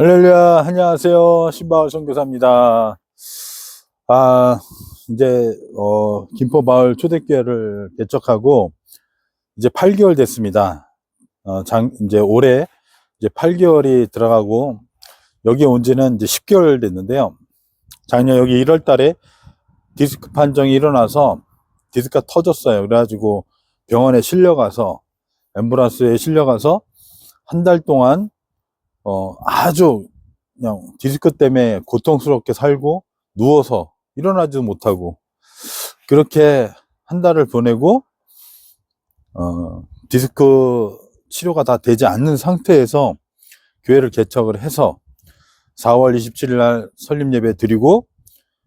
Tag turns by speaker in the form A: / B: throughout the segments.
A: 할렐루야, 안녕하세요. 신바울 선교사입니다. 아, 이제, 어, 김포마을 초대교회를 개척하고, 이제 8개월 됐습니다. 어, 장, 이제 올해, 이제 8개월이 들어가고, 여기 온 지는 이제 10개월 됐는데요. 작년 여기 1월 달에 디스크 판정이 일어나서 디스크가 터졌어요. 그래가지고 병원에 실려가서, 앰뷸런스에 실려가서 한 달 동안 어, 아주 그냥 디스크 때문에 고통스럽게 살고 누워서 일어나지도 못하고 그렇게 한 달을 보내고 어, 디스크 치료가 다 되지 않는 상태에서 교회를 개척을 해서 4월 27일 날 설립 예배 드리고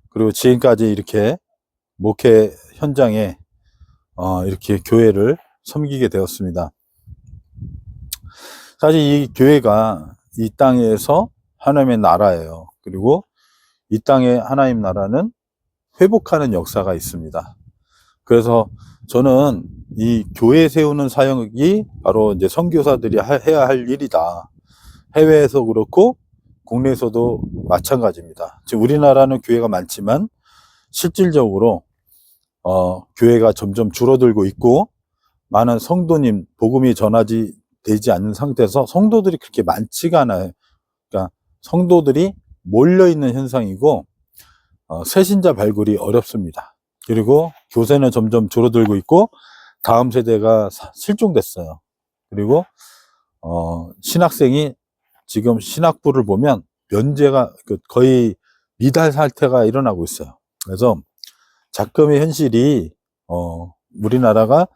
A: 그리고 지금까지 이렇게 목회 현장에 어, 이렇게 교회를 섬기게 되었습니다. 사실 이 교회가 이 땅에서 하나님의 나라예요. 그리고 이 땅의 하나님 나라는 회복하는 역사가 있습니다. 그래서 저는 이 교회 세우는 사역이 바로 이제 선교사들이 하- 해야 할 일이다. 해외에서 그렇고 국내에서도 마찬가지입니다. 지금 우리나라는 교회가 많지만 실질적으로 어, 교회가 점점 줄어들고 있고 많은 성도님 복음이 전하지 되지 않는 상태에서 성도들이 그렇게 많지가 않아요. 그러니까 성도들이 몰려 있는 현상이고 어, 새신자 발굴이 어렵습니다. 그리고 교세는 점점 줄어들고 있고 다음 세대가 사- 실종됐어요. 그리고 어, 신학생이 지금 신학부를 보면 면제가 그 거의 미달 상태가 일어나고 있어요. 그래서 작금의 현실이 어, 우리나라가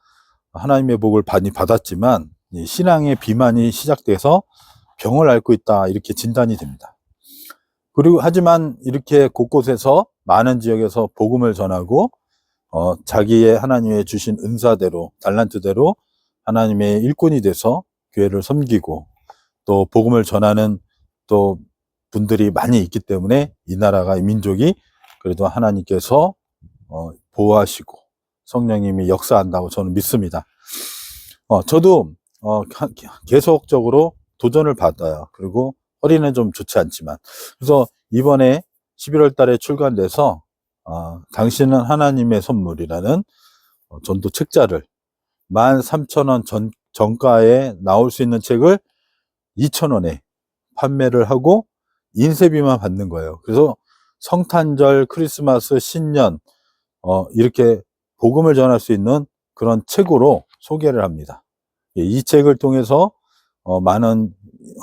A: 하나님의 복을 많이 받았지만 이 신앙의 비만이 시작돼서 병을 앓고 있다 이렇게 진단이 됩니다. 그리고 하지만 이렇게 곳곳에서 많은 지역에서 복음을 전하고 어, 자기의 하나님의 주신 은사대로 달란트대로 하나님의 일꾼이 돼서 교회를 섬기고 또 복음을 전하는 또 분들이 많이 있기 때문에 이 나라가 이 민족이 그래도 하나님께서 어, 보호하시고 성령님이 역사한다고 저는 믿습니다. 어, 저도 어, 가- 계속적으로 도전을 받아요. 그리고 허리는 좀 좋지 않지만. 그래서 이번에 11월 달에 출간돼서, 어, 당신은 하나님의 선물이라는 어, 전도 책자를 13,000원 전, 정가에 나올 수 있는 책을 2,000원에 판매를 하고 인쇄비만 받는 거예요. 그래서 성탄절, 크리스마스, 신년, 어, 이렇게 복음을 전할 수 있는 그런 책으로 소개를 합니다. 예, 이 책을 통해서 어, 많은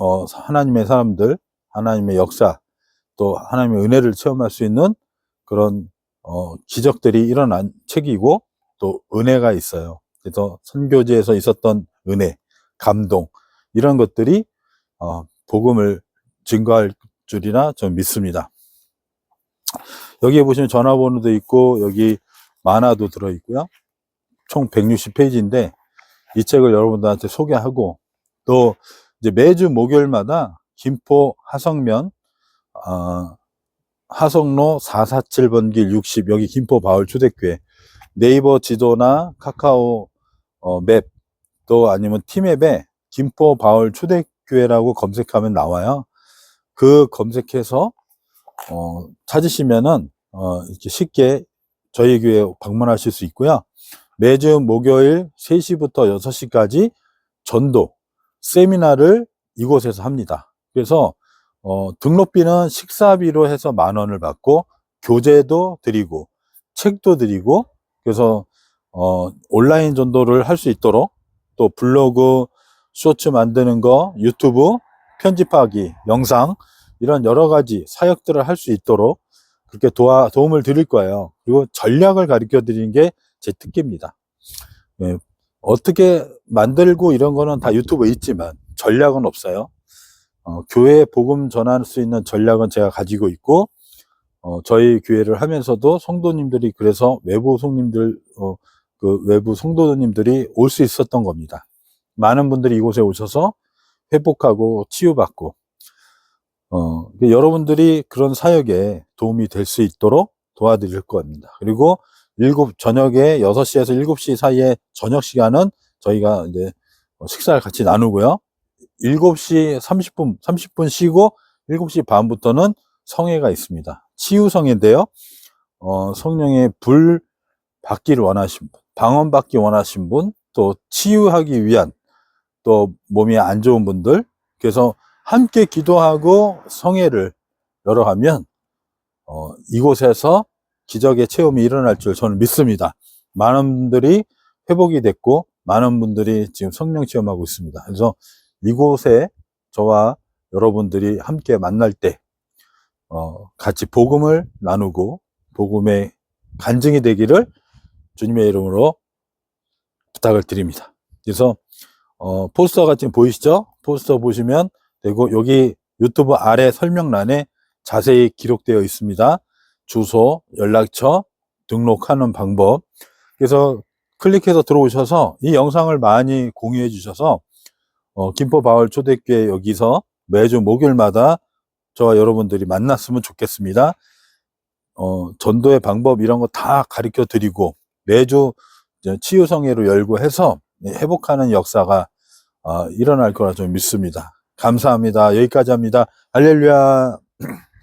A: 어, 하나님의 사람들, 하나님의 역사, 또 하나님의 은혜를 체험할 수 있는 그런 어, 기적들이 일어난 책이고 또 은혜가 있어요. 그래서 선교지에서 있었던 은혜, 감동 이런 것들이 어, 복음을 증거할 줄이나 좀 믿습니다. 여기에 보시면 전화번호도 있고 여기 만화도 들어 있고요. 총 160페이지인데 이 책을 여러분들한테 소개하고 또 이제 매주 목요일마다 김포 하성면 어, 하성로 447번 길 60 여기 김포 바울 초대교회 네이버 지도나 카카오 어, 맵 또 아니면 티맵에 김포 바울 초대교회라고 검색하면 나와요. 그 검색해서 어, 찾으시면은 어, 이렇게 쉽게 저희 교회 방문하실 수 있고요. 매주 목요일 3시부터 6시까지 전도 세미나를 이곳에서 합니다. 그래서 어, 등록비는 식사비로 해서 만 원을 받고 교재도 드리고 책도 드리고 그래서 어, 온라인 전도를 할 수 있도록 또 블로그 쇼츠 만드는 거 유튜브 편집하기 영상 이런 여러 가지 사역들을 할 수 있도록 그렇게 도와, 도움을 드릴 거예요. 그리고 전략을 가르쳐 드리는 게 제 특기입니다. 예, 어떻게 만들고 이런 거는 다 유튜브에 있지만 전략은 없어요. 어, 교회 복음 전할 수 있는 전략은 제가 가지고 있고, 어, 저희 교회를 하면서도 성도님들이 그래서 외부 성님들, 어, 그 외부 성도님들이 올 수 있었던 겁니다. 많은 분들이 이곳에 오셔서 회복하고 치유받고, 어, 여러분들이 그런 사역에 도움이 될 수 있도록 도와드릴 겁니다. 그리고 일곱, 저녁에 6시에서 7시 사이에 저녁 시간은 저희가 이제 식사를 같이 나누고요. 7시 30분, 30분 쉬고 7시 반부터는 성회가 있습니다. 치유성회인데요. 어, 성령의 불 받기를 원하신 분, 방언 받기 원하신 분, 또 치유하기 위한 또 몸이 안 좋은 분들, 그래서 함께 기도하고 성회를 열어가면 어, 이곳에서 기적의 체험이 일어날 줄 저는 믿습니다. 많은 분들이 회복이 됐고 많은 분들이 지금 성령 체험하고 있습니다. 그래서 이곳에 저와 여러분들이 함께 만날 때 어, 같이 복음을 나누고 복음의 간증이 되기를 주님의 이름으로 부탁을 드립니다. 그래서 어, 포스터가 지금 보이시죠? 포스터 보시면 되고 여기 유튜브 아래 설명란에 자세히 기록되어 있습니다. 주소, 연락처, 등록하는 방법. 그래서 클릭해서 들어오셔서 이 영상을 많이 공유해 주셔서 어, 김포 바울 초대교회 여기서 매주 목요일마다 저와 여러분들이 만났으면 좋겠습니다. 어, 전도의 방법 이런 거 다 가르쳐 드리고 매주 치유성회로 열고 해서 회복하는 역사가 어, 일어날 거라 좀 믿습니다. 감사합니다. 여기까지 합니다. 할렐루야.